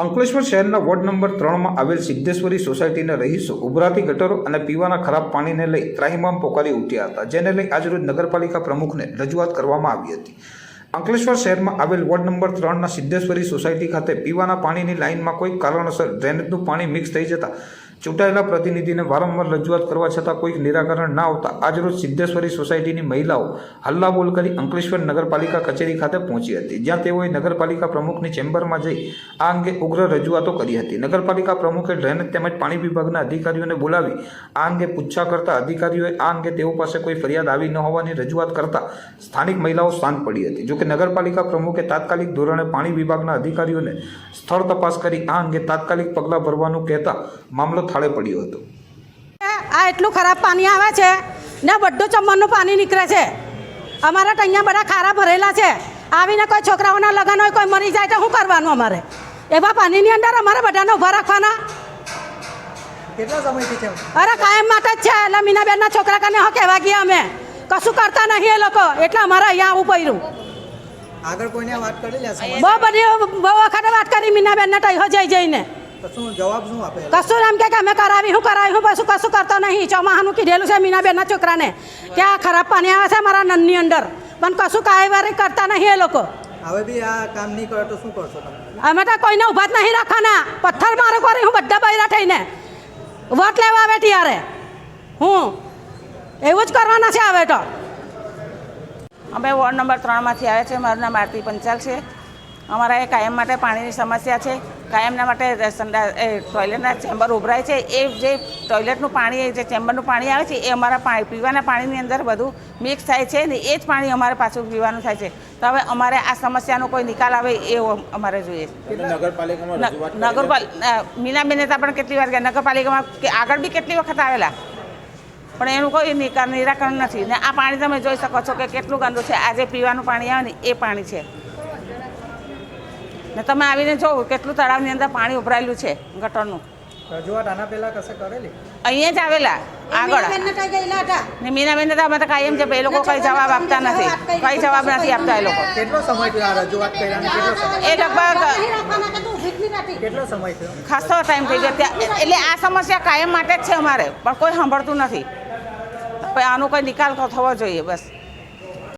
અંકલેશ્વર શહેરના ward number ત્રણમાં આવેલ સિદ્ધેશ્વરી સોસાયટીના રહીશો ઉભરાતી ગટરો અને પીવાના ખરાબ પાણીને લઈ ત્રાહિમામ પોકારી ઉઠ્યા હતા, જેને લઈ આજરોજ નગરપાલિકા પ્રમુખને રજૂઆત કરવામાં આવી હતી. અંકલેશ્વર શહેરમાં આવેલ વોર્ડ નંબર ત્રણના સિદ્ધેશ્વરી સોસાયટી ખાતે પીવાના પાણીની લાઇનમાં કોઈ કારણોસર ડ્રેનેજનું પાણી મિક્સ થઈ જતા ચૂંટાયેલા પ્રતિનિધિને વારંવાર રજૂઆત કરવા છતાં કોઈક નિરાકરણ ના આવતા આજરોજ સિદ્ધેશ્વરી સોસાયટીની મહિલાઓ હલ્લાબોલ કરી અંકલેશ્વર નગરપાલિકા કચેરી ખાતે પહોંચી હતી, જ્યાં તેઓએ નગરપાલિકા પ્રમુખની ચેમ્બરમાં જઈ આ અંગે ઉગ્ર રજૂઆતો કરી હતી. નગરપાલિકા પ્રમુખે ડ્રેનેજ તેમજ પાણી વિભાગના અધિકારીઓને બોલાવી આ અંગે પૂછા કરતા અધિકારીઓએ આ અંગે તેઓ પાસે કોઈ ફરિયાદ આવી ન હોવાની રજૂઆત કરતા સ્થાનિક મહિલાઓ શાંત પડી હતી. જોકે નગરપાલિકા પ્રમુખે તાત્કાલિક ધોરણે પાણી વિભાગના અધિકારીઓને સ્થળ તપાસ કરી આ અંગે તાત્કાલિક પગલાં ભરવાનું કહેતા મામલો થાળે પડ્યો હતો. આ એટલું ખરાબ પાણી આવે છે ને બધું ચમનનું પાણી નીકળે છે. અમારા તો અહીંયા બધા ખારા ભરેલા છે. આવીને કોઈ છોકરાઓના લગ્ન હોય કોઈ મરી જાય તો શું કરવાનું અમારે? એવા પાણીની અંદર અમારે બધાને ઊભા રાખવાના. કેટલા સમયથી છે? અરે કાયમ માટે જ છે. એટલે મીનાબેનના છોકરા કને હો કહેવા ગયા અમે. કશું કરતા નહીં એ લોકો. એટલે અમારે અહીંયા આવું પડ્યું. આગળ કોઈને વાત કરી લે બહુ બધી બહુ વખતે વાત કરી મીનાબેનને તૈયો જઈ જઈને. જવાબ શું આપે? કશું એમ કે અમે કરાવી હું કરાવી હું કશું કશું કરતો નહીં. ચોમાહાનું કીધેલું છે મીનાબેનના છોકરાને. કે આ ખરાબ પાણી આવે છે મારા નનની અંદર. પણ કશું કાયવારી કરતા નહીં એ લોકો. હવે બી આ કામ નહીં કરે તો શું કરશો તમે? અમે તો કોઈને ઊભા જ નહીં રાખવાના. પથ્થર મારો કરી હું બધા બૈરા થઈને. વોટ લેવા આવે ત્યારે. હું. એવું જ કરવાના છે હવે તો. અમે વોર્ડ નંબર ત્રણમાંથી આવ્યા છે. મારું નામ આરતી પંચાલ છે. અમારા એ કાયમ માટે પાણીની સમસ્યા છે. કાયમના માટે સંડા એ ટોયલેટના ચેમ્બર ઉભરાય છે. એ જે ટોયલેટનું પાણી જે ચેમ્બરનું પાણી આવે છે એ અમારા પાણી પીવાના પાણીની અંદર બધું મિક્સ થાય છે ને એ જ પાણી અમારે પાછું પીવાનું થાય છે. તો હવે અમારે આ સમસ્યાનો કોઈ નિકાલ આવે એ અમારે જોઈએ. નગરપાલિકા મીનાબેને તો પણ કેટલી વાર ગયા? નગરપાલિકામાં કે આગળ બી કેટલી વખત આવેલા? પણ એનું કોઈ નિકાલ નિરાકરણ નથી. ને આ પાણી તમે જોઈ શકો છો કે કેટલું ગંદુ છે. આ જે પીવાનું પાણી આવે ને એ પાણી છે. ને તમે આવીને જોવો કેટલું તળાવની અંદર પાણી ઉભરાયેલું છે ગટરનું. રજૂઆત આના પહેલા કસે કરેલી? અહીંયા જ આવેલા આગળ. ને મીનાબેન તો અમે તો કાયમ છે એ લોકો કઈ જવાબ આપતા નથી. કઈ જવાબ નથી આપતા એ લોકો. કેટલો સમય થયો આ રજૂઆત કર્યા એ લગભગ. કેટલો સમય થયો? ખાસો ટાઈમ થઈ ગયો. ત્યાં એટલે આ સમસ્યા કાયમ માટે જ છે અમારે પણ કોઈ સાંભળતું નથી. આનો કોઈ નિકાલ થવો જોઈએ બસ.